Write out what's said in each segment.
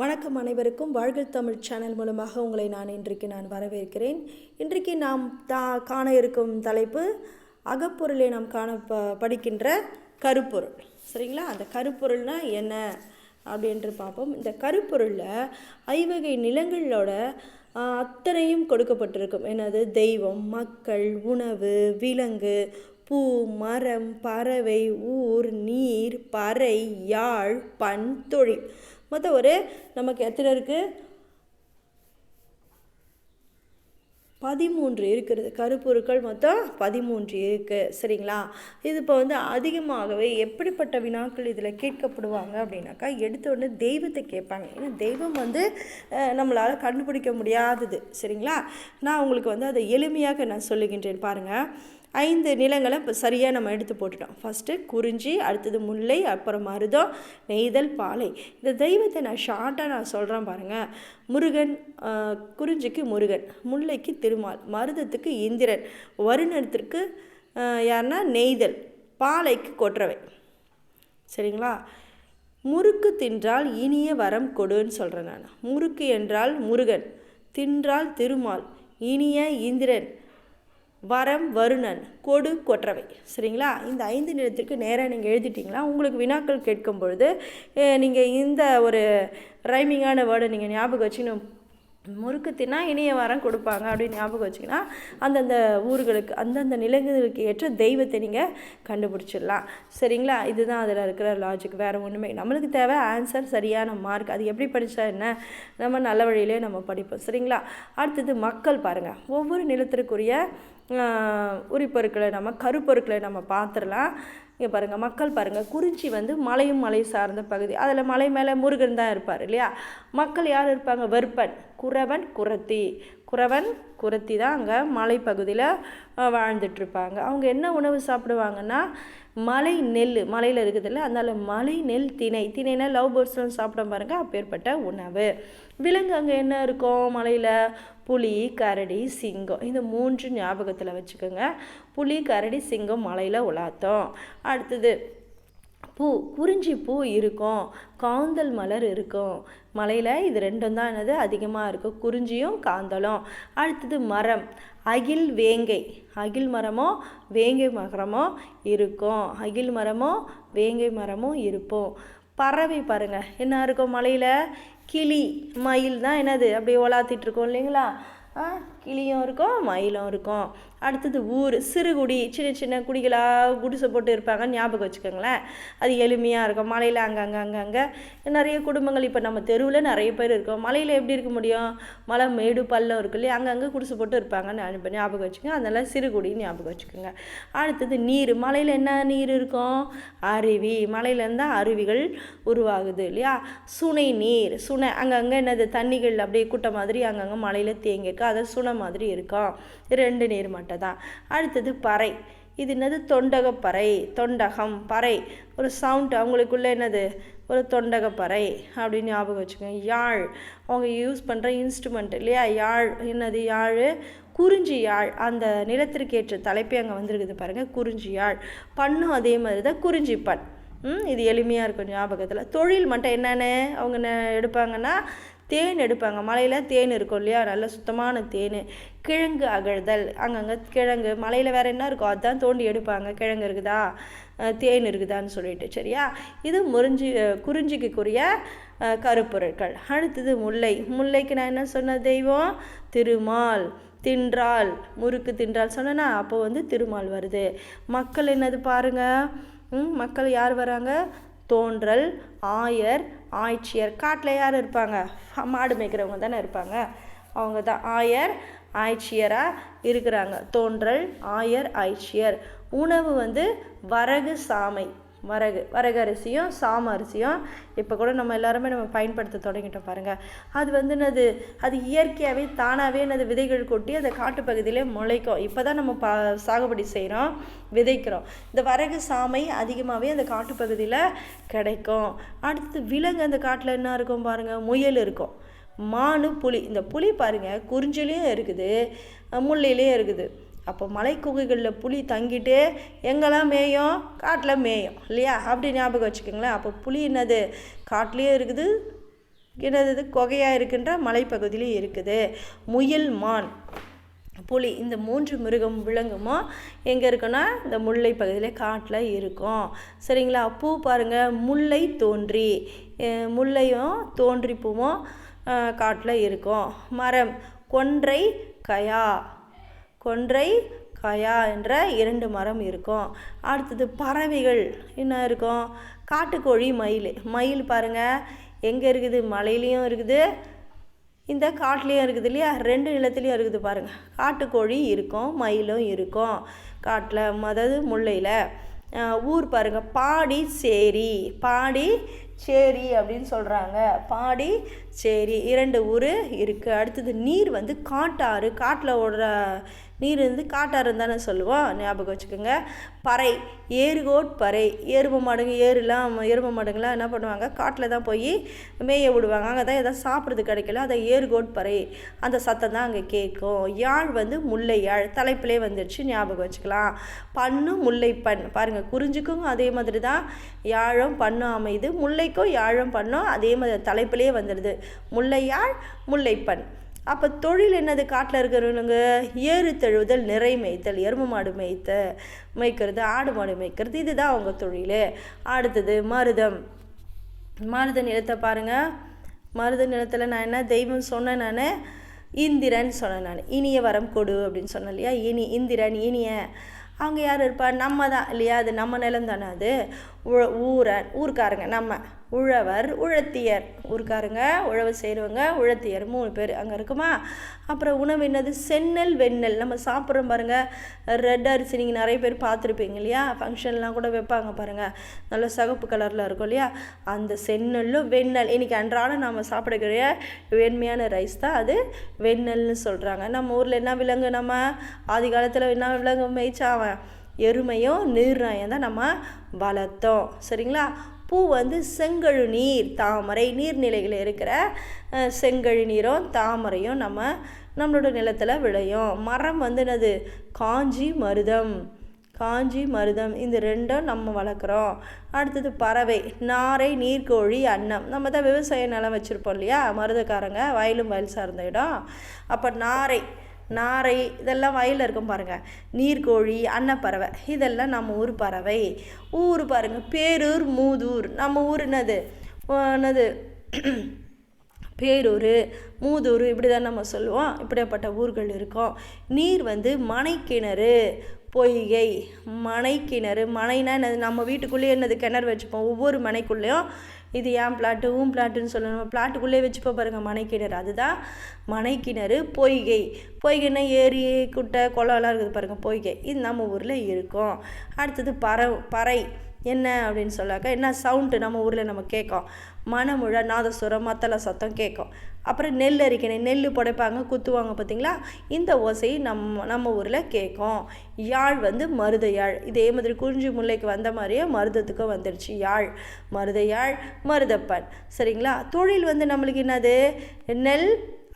வணக்கம் அனைவருக்கும். வாழ்க தமிழ் சேனல் மூலமாக உங்களை நான் இன்றைக்கு நான் வரவேற்கிறேன். இன்றைக்கு நாம் தா காண இருக்கும் தலைப்பு அகப்பொருளை நாம் காண ப படிக்கின்ற கருப்பொருள். சரிங்களா? அந்த கருப்பொருள்னா என்ன அப்படின்று பார்ப்போம். இந்த கருப்பொருளில் ஐவகை நிலங்களோட அத்தனையும் கொடுக்கப்பட்டிருக்கும். என்னது? தெய்வம் மக்கள் உணவு விலங்கு பூ மரம் பறவை ஊர் நீர் பறை யாழ் பண் தொழில். மொத்தம் ஒரு நமக்கு எத்தனை இருக்குது பதிமூன்று இருக்கிறது. கருப்பொருட்கள் மொத்தம் பதிமூன்று இருக்குது சரிங்களா? இது இப்போ வந்து அதிகமாகவே எப்படிப்பட்ட வினாக்கள் இதில் கேட்கப்படுவாங்க அப்படின்னாக்கா எடுத்த உடனே தெய்வத்தை கேட்பாங்க. ஏன்னா தெய்வம் வந்து நம்மளால் கண்டுபிடிக்க முடியாதது. சரிங்களா? நான் உங்களுக்கு வந்து அதை எளிமையாக நான் சொல்லுகின்றேன் பாருங்கள் ஐந்து நிலங்களை இப்போ சரியாக நம்ம எடுத்து போட்டுட்டோம். ஃபஸ்ட்டு குறிஞ்சி அடுத்தது முல்லை அப்புறம் மருதம் நெய்தல் பாலை. இந்த தெய்வத்தை நான் ஷார்ட்டாக நான் சொல்கிறேன் பாருங்கள் முருகன் குறிஞ்சிக்கு முருகன் முல்லைக்கு திருமால் மருதத்துக்கு இந்திரன் வருணத்திற்கு ஆஹ், யாருன்னா நெய்தல் பாலைக்கு கொற்றவை. சரிங்களா? முறுக்கு தின்றால் இனிய வரம் கொடுன்னு சொல்கிறேன் நான். முறுக்கு என்றால் முருகன் தின்றால் திருமால் இனிய இந்திரன் வரம் வருணன் கொடு கொற்றவை. சரிங்களா? இந்த ஐந்து நிலத்திற்கு நேராக நீங்கள் எழுதிட்டிங்களா? உங்களுக்கு வினாக்கள் கேட்கும் பொழுது நீங்கள் இந்த ஒரு ரைமிங்கான வேர்டை நீங்கள் ஞாபகம் வச்சுக்கணும் முறுக்கு தின்னா இனிய வரம் கொடுப்பாங்க அப்படின்னு ஞாபகம் வச்சிங்கன்னா அந்தந்த ஊர்களுக்கு அந்தந்த நிலங்களுக்கு ஏற்ற தெய்வத்தை நீங்கள் கண்டுபிடிச்சிடலாம். சரிங்களா? இதுதான் அதில் இருக்கிற லாஜிக் வேறு ஒன்றுமே நம்மளுக்கு தேவை ஆன்சர் சரியான மார்க் அது எப்படி படித்தா என்ன? நம்ம நல்ல வழியிலே நம்ம படிப்போம். சரிங்களா? அடுத்தது மக்கள் பாருங்கள் ஒவ்வொரு நிலத்திற்குரிய உரிப்பொருட்களை நம்ம கருப்பொருட்களை நம்ம பார்த்துடலாம். இங்கே பாருங்கள் மக்கள் பாருங்கள் குறிஞ்சி வந்து மலையும் மலை சார்ந்த பகுதி. அதில் மலை மேலே முருகன் தான் இருப்பார் இல்லையா? மக்கள் யார் இருப்பாங்க? வெறுப்பன் குறவன் குரத்தி குறவன் குரத்தி தான் அங்கே மலைப்பகுதியில் வாழ்ந்துட்டுருப்பாங்க. அவங்க என்ன உணவு சாப்பிடுவாங்கன்னா மலை நெல் மலையில் இருக்குதுல்ல அதனால் மலை நெல் திணை. திணைனா லவ் பேர்ட்ஸ்லாம் சாப்பிட பாருங்கள் அப்பேற்பட்ட உணவு. விலங்கு அங்கே என்ன இருக்கும் மலையில்? புலி கரடி சிங்கம் இந்த மூன்று ஞாபகத்தில் வச்சுக்கோங்க. புலி கரடி சிங்கம் மலையில் உலாத்தோம். அடுத்தது பூ குறிஞ்சி பூ இருக்கும். காந்தல் மலர் இருக்கும். மலையில் இது ரெண்டும் தான் என்னது? அதிகமாக இருக்கும். குறிஞ்சியும் காந்தலும். அடுத்தது மரம். அகில் வேங்கை. அகில் மரமோ வேங்கை மரமோ இருக்கும். அகில் மரமோ வேங்கை மரமோ இருப்போம் பறவை பாருங்கள் என்ன இருக்கும் மலையில்? கிளி மயில் தான் என்னது? அப்படியே ஒலாத்திட்டு இருக்கோம் இல்லைங்களா? கிளியும் இருக்கும் மயிலும் இருக்கும். அடுத்தது ஊர் சிறுகுடி சின்ன சின்ன குடிகளாக குடிசை போட்டு இருப்பாங்க ஞாபகம் வச்சுக்கோங்களேன். அது எளிமையாக இருக்கும். மலையில் அங்கங்கே அங்கங்கே நிறைய குடும்பங்கள். இப்போ நம்ம தெருவில் நிறைய பேர் இருக்கோம். மலையில் எப்படி இருக்க முடியும்? மலை மேடு பள்ளம் இருக்கு இல்லையா? அங்கங்கே குடிசை போட்டு இருப்பாங்கன்னு ஞாபகம் ஞாபகம் வச்சுக்கோங்க. அதனால் சிறுகுடி ஞாபகம் வச்சுக்கோங்க. அடுத்தது நீர். மலையில் என்ன நீர் இருக்கும்? அருவி. மலையிலேருந்து தான் அருவிகள் உருவாகுது இல்லையா? சுனை நீர். சுனை அங்கங்கே என்னது? தண்ணிகள் அப்படியே குட்டை மாதிரி அங்கங்கே மலையில் தேங்கியிருக்கு. அது சுனை மாதிரி இருக்கும் ரெண்டு நீர் மட்டும் தான் அடுத்தது பறை. இது என்னது? தொண்டகப்பறை தொண்டகம் பறை. ஒரு சவுண்ட் அவங்களுக்குள்ள என்னது? ஒரு தொண்டகப்பறை அப்படின்னு ஞாபகம் வச்சுக்கோங்க. யாழ். அவங்க யூஸ் பண்ணுற இன்ஸ்ட்ருமெண்ட் இல்லையா? யாழ். என்னது? யாழ். குறிஞ்சி யாழ். அந்த நிலத்திற்கேற்ற தலைப்பே அங்கே வந்திருக்குது பாருங்கள் குறிஞ்சி யாழ். பண்ணும் அதே மாதிரி தான் குறிஞ்சி பண். ம் இது எளிமையாக இருக்கும் ஞாபகத்தில். தொழில் மட்டும் என்னென்ன அவங்க என்ன எடுப்பாங்கன்னா தேன் எடுப்பாங்க. மலையில் தேன் இருக்கும் இல்லையா? நல்ல சுத்தமான தேன். கிழங்கு அகழ்தல். அங்கங்கே கிழங்கு. மலையில் வேறு என்ன இருக்கோ அதுதான் தோண்டி எடுப்பாங்க. கிழங்கு இருக்குதா? தேன் இருக்குதான்னு சொல்லிட்டு. சரியா? இது முறிஞ்சி குறிஞ்சிக்குரிய கருப்பொருட்கள். அடுத்தது முல்லை. முல்லைக்கு நான் என்ன சொன்ன தெய்வம்? திருமால். தின்றால். முறுக்கு தின்றால். சொன்னேன்னா அப்போ வந்து திருமால் வருது. மக்கள் என்னது பாருங்க. மக்கள் யார் வராங்க? தோன்றல் ஆயர் ஆய்ச்சியர் காட்டில் யார் இருப்பாங்க? மாடு மேய்க்கிறவங்க தானே இருப்பாங்க. அவங்க தான் ஆயர் ஆய்ச்சியராக இருக்கிறாங்க. தோன்றல் ஆயர் ஆய்ச்சியர். உணவு வந்து வரகு சாமை. வரகு வரகு அரிசியும் சாம அரிசியும் இப்போ கூட நம்ம எல்லாருமே நம்ம பயன்படுத்த தொடங்கிட்டோம் பாருங்கள் அது வந்து என்னது? அது இயற்கையாகவே தானாகவே என்னது விதைகள் கொட்டி அந்த காட்டுப்பகுதியிலே முளைக்கும். இப்போ தான் நம்ம பா சாகுபடி செய்கிறோம் விதைக்கிறோம். இந்த வரகு சாமை அதிகமாகவே அந்த காட்டுப்பகுதியில் கிடைக்கும். அடுத்து விலங்கு அந்த காட்டில் என்ன இருக்கும் பாருங்கள் முயல் இருக்கும். மானு புலி. இந்த புலி பாருங்கள் குறிஞ்சிலையும் இருக்குது முள்ளிலையும் இருக்குது. அப்போ மலைக்குகைகளில் புலி தங்கிட்டு எங்கெல்லாம் மேயும்? காட்டில் மேயும். இல்லையா? அப்படி ஞாபகம் வச்சுக்கோங்களேன். அப்போ புலி என்னது? காட்டிலையும் இருக்குது. என்னது குகையாக இருக்கின்ற மலைப்பகுதியிலையும் இருக்குது. முயல் மான். புலி. இந்த மூன்று மிருகம் விலங்குமோ? எங்கே இருக்குன்னா இந்த முல்லை பகுதியில் காட்டில் இருக்கும். சரிங்களா? பூ பாருங்கள் முல்லை தோன்றி. முல்லையும் தோன்றி பூவும் காட்டில் இருக்கும். மரம். கொன்றை கயா. கொன்றை கயா என்ற இரண்டு மரம் இருக்கும். அடுத்தது பறவைகள். என்ன இருக்கும்? காட்டுக்கோழி மயில். மயில் பாருங்கள் எங்கே இருக்குது? மலையிலையும் இருக்குது. இந்த காட்டிலையும் இருக்குது இல்லையா? ரெண்டு நிலத்துலையும் இருக்குது பாருங்கள் காட்டுக்கோழி இருக்கும் மயிலும் இருக்கும். காட்டில் அதாவது முல்லையில். ஊர் பாருங்கள் பாடி சேரி. பாடி சேரி அப்படின்னு சொல்கிறாங்க பாடி சேரி. இரண்டு ஊர் இருக்குது அடுத்தது நீர் வந்து காட்டாறு. காட்டில் ஓடுற நீர் வந்து காட்டாறுன்னு தானே சொல்லுவோம். ஞாபகம் வச்சுக்கோங்க. பறை ஏறுகோட் பறை. எருமை மாடுங்க ஏறுலாம் எருமை மாடுங்களாம் என்ன பண்ணுவாங்க? காட்டில் தான் போய் மேய விடுவாங்க. அங்கே தான் எதாவது சாப்பிட்றது கிடைக்கல அதை ஏறுகோட் பறை. அந்த சத்தம் தான் அங்கே கேட்கும். யாழ் வந்து முல்லை யாழ் தலைப்பிலே வந்துடுச்சு ஞாபகம் வச்சுக்கலாம். பண்ணு முல்லை பண் பாருங்கள் குறிஞ்சிக்கும் அதே மாதிரி தான் யாழும் பண்ணும் அமைது முல்லைக்கும் யாழும் பண்ணும் அதே மாதிரி தலைப்பிலே வந்துடுது முல்லையாழ் முல்லைப்பண். அப்போ தொழில் என்னது காட்டில் இருக்கிறவனுங்க? ஏறு தழுவுதல் நிறை மேய்த்தல் எருமை மாடு மேய்த்த மேய்க்கிறது ஆடு மாடு மேய்க்கிறது இதுதான் அவங்க தொழில். அடுத்தது மருதம். மருத நிலத்தை பாருங்கள் மருத நிலத்தில் நான் என்ன தெய்வம் சொன்னேன் நான்? இந்திரன் சொன்னேன் நான். இனிய வரம் கொடு அப்படின்னு சொன்னேன் இல்லையா? இனி இந்திரன் இனிய. அவங்க யார் இருப்பா? நம்ம தான் இல்லையா? அது நம்ம நிலம் தானே அது. ஊரன் ஊர்க்காரங்க நம்ம. உழவர் உழத்தியர். ஊர்க்காரங்க உழவு செய்கிறவங்க உழத்தியர். மூணு பேர் அங்கே இருக்குமா? அப்புறம் உணவு என்னது? செந்நெல் வெண்ணெல். நம்ம சாப்பிட்றோம் பாருங்கள் ரெட் அரிசி நீங்கள் நிறைய பேர் பார்த்துருப்பீங்க இல்லையா? ஃபங்க்ஷன்லாம் கூட வைப்பாங்க பாருங்கள் நல்ல சிகப்பு கலரில் இருக்கும் இல்லையா? அந்த செந்நெல்லும் வெண்ணெல். இன்றைக்கி அன்றாடம் நம்ம சாப்பிடக்கூடிய வேண்மையான ரைஸ் தான் அது. வெண்ணெல்னு சொல்கிறாங்க நம்ம ஊரில் என்ன விலங்கு? நம்ம ஆதி காலத்தில் என்ன விலங்கு? மேய்ச்சா அவன் எருமையும் நீர்நாயம் தான் நம்ம வளர்த்தோம். சரிங்களா? பூ வந்து செங்கழு நீர் தாமரை நீர்நிலைகளில் இருக்கிற செங்கழு நீரும் தாமரையும் நம்ம நம்மளோட நிலத்தில் விளையும். மரம் வந்து என்னது? காஞ்சி மருதம். காஞ்சி மருதம். இந்த ரெண்டும் நம்ம வளர்க்குறோம். அடுத்தது பறவை. நாரை நீர்க்கோழி அன்னம். நம்ம தான் விவசாய நிலம் வச்சுருப்போம் இல்லையா? மருதக்காரங்க வயலும் வயல் சார்ந்த இடம். அப்போ நாரை. நாரை இதெல்லாம் வயலில் இருக்கும் பாருங்கள் நீர்க்கோழி அன்னப்பறவை இதெல்லாம் நம்ம ஊர் பறவை. ஊர் பாருங்கள் பேரூர் மூதூர். நம்ம ஊர் என்னது? என்னது? பேரூர் மூதூர் இப்படி தான் நம்ம சொல்லுவோம். இப்படியாப்பட்ட ஊர்கள் இருக்கும். நீர் வந்து மனைக்கிணறு பொய்கை. மனைக்கிணறு மனைனா என்னது? நம்ம வீட்டுக்குள்ளேயே என்னது? கிணறு வச்சுப்போம். ஒவ்வொரு மனைக்குள்ளேயும் இது ஏன் பிளாட்டு ஊம் பிளாட்டுன்னு சொல்லணும். பிளாட்டுக்குள்ளேயே வச்சுப்போம் பாருங்கள் மனைக்கிணறு. அதுதான் மனைக்கிணறு பொய்கை. பொய்கைன்னா ஏரி குட்டை குளம்லாம் இருக்குது பாருங்கள் பொய்கை. இது நம்ம ஊரில் இருக்கும். அடுத்தது பறை பறை. என்ன அப்படின்னு சொல்லாக்க என்ன சவுண்டு நம்ம ஊரில் நம்ம கேட்கும். மனமுழ நாதஸ்வரம் மத்தள சத்தம் கேட்கும். அப்புறம் நெல் அரிக்கணும். நெல் புடைப்பாங்க குத்துவாங்க பார்த்தீங்களா? இந்த ஓசை நம்ம நம்ம ஊரில் கேட்கும். யாழ் வந்து மருத யாழ். இதே மாதிரி குறிஞ்சி முல்லைக்கு வந்த மாதிரியே மருதத்துக்கும் வந்துடுச்சு யாழ். மருத யாழ் மருதப்பன். சரிங்களா? தொழில் வந்து நம்மளுக்கு என்னது? நெல்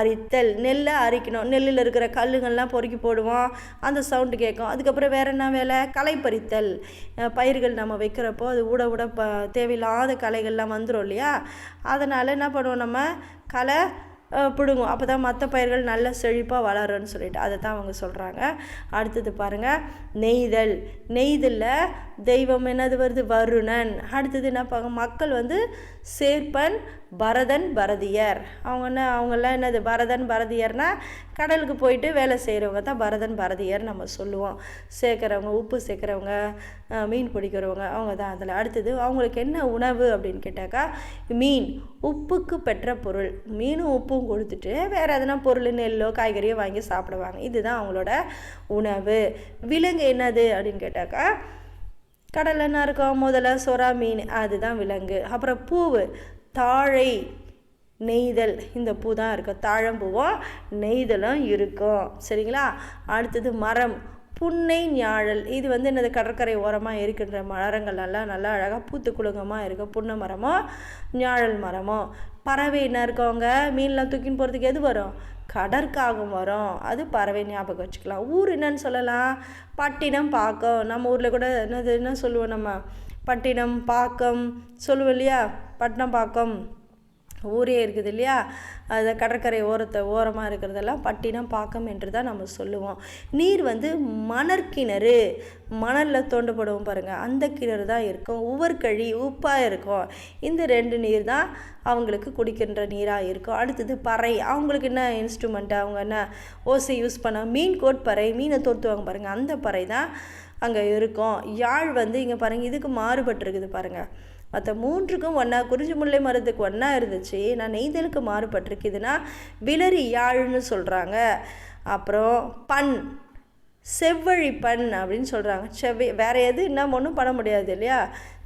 அரித்தல் நெல்லை அரிக்கணும். நெல்லில் இருக்கிற கல்லுங்கள்லாம் பொறுக்கி போடுவோம். அந்த சவுண்டு கேட்கும். அதுக்கப்புறம் வேறு என்ன வேலை? களை பறித்தல் பயிர்கள் நம்ம வைக்கிறப்போ அது ஊட ஊட ப தேவையில்லாத களைகள்லாம் வந்துடும் இல்லையா? அதனால் என்ன பண்ணுவோம் நம்ம? களை பிடுங்கும். அப்போ தான் மற்ற பயிர்கள் நல்ல செழிப்பாக வளரும்னு சொல்லிட்டு அதை தான் அவங்க சொல்கிறாங்க அடுத்தது பாருங்கள் நெய்தல். நெய்தலில் தெய்வம் என்னது வருது? வருணன். அடுத்தது என்ன பாங்க மக்கள் வந்து சேர்ப்பன் பரதன் பரதியர். அவங்க என்ன அவங்கெல்லாம் என்னது? பரதன் பரதியர்னா கடலுக்கு போயிட்டு வேலை செய்கிறவங்க தான் பரதன் பரதியர் நம்ம சொல்லுவோம். சேர்க்குறவங்க உப்பு சேர்க்குறவங்க மீன் பிடிக்கிறவங்க அவங்க தான் அதில். அடுத்தது அவங்களுக்கு என்ன உணவு அப்படின்னு கேட்டாக்கா மீன். உப்புக்கு பெற்ற பொருள். மீனும் உப்பும் கொடுத்துட்டு வேறு எதனா பொருள் நெல்லோ காய்கறியோ வாங்கி சாப்பிடுவாங்க. இதுதான் அவங்களோட உணவு. விலங்கு என்னது அப்படின்னு கேட்டாக்கா கடல்ல என்ன இருக்கும் முதல்ல சொரா மீன் அதுதான் விலங்கு. அப்புறம் பூவு தாழை நெய்தல் இந்த பூ தான் இருக்கும். தாழம்பூவும் நெய்தலும் இருக்கும். சரிங்களா? அடுத்தது மரம். புன்னை ஞாழல். இது வந்து என்னது? கடற்கரை ஓரமாக இருக்கின்ற மரங்கள். எல்லாம் நல்லா அழகாக பூத்து குலுங்கமாக இருக்கும். புன்னை மரமோ ஞாழல் மரமோ? பறவை என்ன இருக்கவங்க மீன்லாம் தூக்கின்னு போகிறதுக்கு எது வரும்? கடற்காகம் வரும். அது பறவை ஞாபகம் வச்சுக்கலாம். ஊர் என்னன்னு சொல்லலாம். பட்டினம் பாக்கம். நம்ம ஊரில் கூட என்னது? என்ன சொல்லுவோம் நம்ம? பட்டினம் பாக்கம் சொல்லுவோம் இல்லையா? பட்டினம் பாக்கம். ஊரே இருக்குது இல்லையா? அது கடற்கரை ஓரத்தை ஓரமாக இருக்கிறதெல்லாம் பட்டினம் பாக்கம் என்று தான் நம்ம சொல்லுவோம். நீர் வந்து மணற்கிணறு மணலில் தோண்டப்படுவோம் பாருங்கள் அந்த கிணறு தான் இருக்கும். உவர்கழி உப்பாக இருக்கும். இந்த ரெண்டு நீர் தான் அவங்களுக்கு குடிக்கின்ற நீராக இருக்கும். அடுத்தது பறை. அவங்களுக்கு என்ன இன்ஸ்ட்ருமெண்ட்டு அவங்க என்ன ஓசை யூஸ் பண்ண? மீன் கோட் பறை. மீனை தோர்த்துவாங்க பாருங்கள் அந்த பறை தான் அங்கே இருக்கும். யாழ் வந்து இங்கே பாருங்கள் இதுக்கு மாறுபட்டிருக்குது பாருங்கள் மற்ற மூன்றுக்கும் ஒன்றா குறிஞ்சி முல்லை மரத்துக்கு ஒன்றா இருந்துச்சு. நான் நெய்தலுக்கு மாறுபட்டிருக்குதுன்னா விலரி யாழ்னு சொல்கிறாங்க அப்புறம் பண் செவ்வழி பண் அப்படின்னு சொல்கிறாங்க செவ்வி வேறு எது? இன்னும் ஒன்றும் பண்ண முடியாது இல்லையா?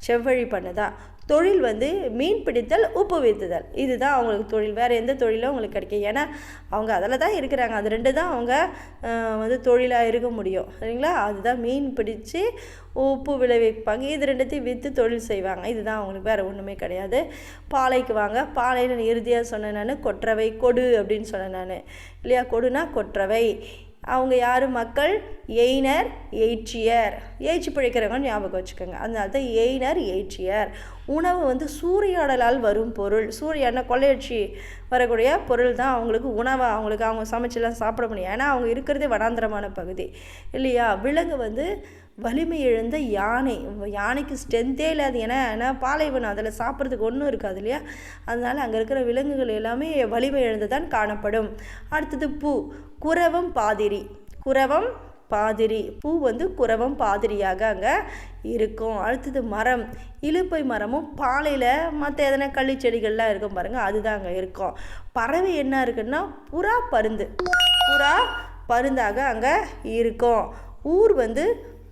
செவ்வழி பண்ணு தான். தொழில் வந்து மீன் பிடித்தல் உப்பு வீத்துதல் இதுதான் அவங்களுக்கு தொழில். வேறு எந்த தொழிலும் அவங்களுக்கு கிடைக்கும் ஏன்னா அவங்க அதில் தான் இருக்கிறாங்க. அது ரெண்டு தான் அவங்க வந்து தொழிலாக இருக்க முடியும். சரிங்களா? அதுதான் மீன் பிடிச்சி உப்பு விளைவிப்பாங்க. இது ரெண்டுத்தையும் விற்று தொழில் செய்வாங்க. இதுதான் அவங்களுக்கு வேறு ஒன்றுமே கிடையாது. பாலைக்கு வாங்க. பாலையில் இறுதியாக சொன்னேன் நான். கொற்றவை கொடு அப்படின்னு சொன்னேன் நான். இல்லையா? கொடுனா கொற்றவை. அவங்க யார்? மக்கள் எய்னர் எயிற்றியர் எய்ச்சி பிழைக்கிறவங்க ஞாபகம் வச்சுக்கோங்க. அதனால தான் எய்னர் எயிற்றியர் உணவு வந்து சூறையாடலால் வரும் பொருள். சூரியான கொள்ளையடிச்சு வரக்கூடிய பொருள் தான் அவங்களுக்கு உணவை? அவங்களுக்கு அவங்க சமைச்செல்லாம் சாப்பிட முடியும். ஏன்னா அவங்க இருக்கிறதே வனாந்திரமான பகுதி. இல்லையா? விலங்கு வந்து வலிமை இழந்த யானை. யானைக்கு ஸ்ட்ரென்த்தே இல்லாது ஏன்னா ஏன்னா பாலைவனம் அதில் சாப்பிட்றதுக்கு ஒன்றும் இருக்காது இல்லையா? அதனால் அங்கே இருக்கிற விலங்குகள் எல்லாமே வலிமை இழந்து தான் காணப்படும். அடுத்தது பூ. குரவம் பாதிரி. குரவம் பாதிரி. பூ வந்து குரவம் பாதிரியாக அங்கே இருக்கும். அடுத்தது மரம். இழுப்பை மரமும் பாலையில் மற்ற எதனா கள்ளி செடிகள்லாம் இருக்கும் பாருங்கள் அதுதான் அங்கே இருக்கும். பறவை என்ன இருக்குன்னா புறா பருந்து. புறா பருந்தாக அங்கே இருக்கும். ஊர் வந்து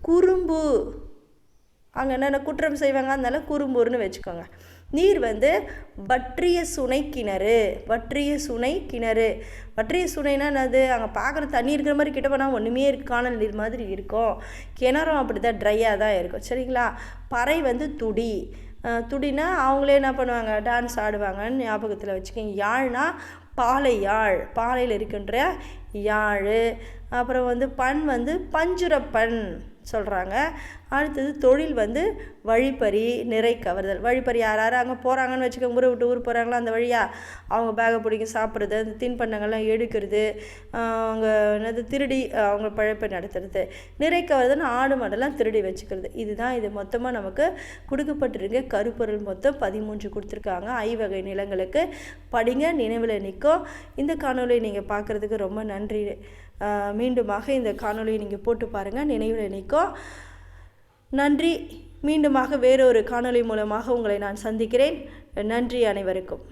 குறும்பு. அங்கே என்னென்ன குற்றம் செய்வாங்க? அதனால குறும்பூர்னு வச்சுக்கோங்க. நீர் வந்து வற்றிய சுனை கிணறு வற்றிய சுனை கிணறு. வற்றிய சுனைனா என்னது? அங்கே பார்க்குற தண்ணி இருக்கிற மாதிரி கிட்ட போனால் ஒன்றுமே இருக்கு காணல் நீர் மாதிரி இருக்கும். கிணறும் அப்படி தான் ட்ரையாக தான் இருக்கும். சரிங்களா? பறை வந்து துடி. துடினா அவங்களே என்ன பண்ணுவாங்க? டான்ஸ் ஆடுவாங்கன்னு ஞாபகத்தில் வச்சுக்கோங்க. யாழ்னா பாலை யாழ். பாலையில் இருக்கின்ற யாழ். அப்புறம் வந்து பண் வந்து பஞ்சுரப்பண் சொல்கிறாங்க அடுத்தது தொழில் வந்து வழிப்பறி நிறை கவர்தல். வழிப்பறி யார் யார் அங்கே போகிறாங்கன்னு வச்சுக்கோங்க ஊரை விட்டு ஊர் போகிறாங்களோ அந்த வழியாக அவங்க பேகை பிடிக்கும் சாப்பிட்றது அந்த தின்பண்டங்கள்லாம் எடுக்கிறது அவங்க என்னது திருடி அவங்க பழப்பை நடத்துறது. நிறை கவர்தல் ஆடு மாடெல்லாம் திருடி வச்சுக்கிறது. இதுதான் இது மொத்தமாக நமக்கு கொடுக்கப்பட்டிருக்க கருப்பொருள் மொத்தம் பதிமூன்று கொடுத்துருக்காங்க. ஐவகை நிலங்களுக்கு படிங்க நினைவில் நிற்கும். இந்த காணொலியை நீங்கள் பார்க்குறதுக்கு ரொம்ப நன்றி. மீண்டுமாக இந்த காணொலியை நீங்கள் போட்டு பாருங்கள் நினைவில் நிற்கும் நன்றி. மீண்டுமாக வேறொரு காணொலி மூலமாக உங்களை நான் சந்திக்கிறேன். நன்றி அனைவருக்கும்.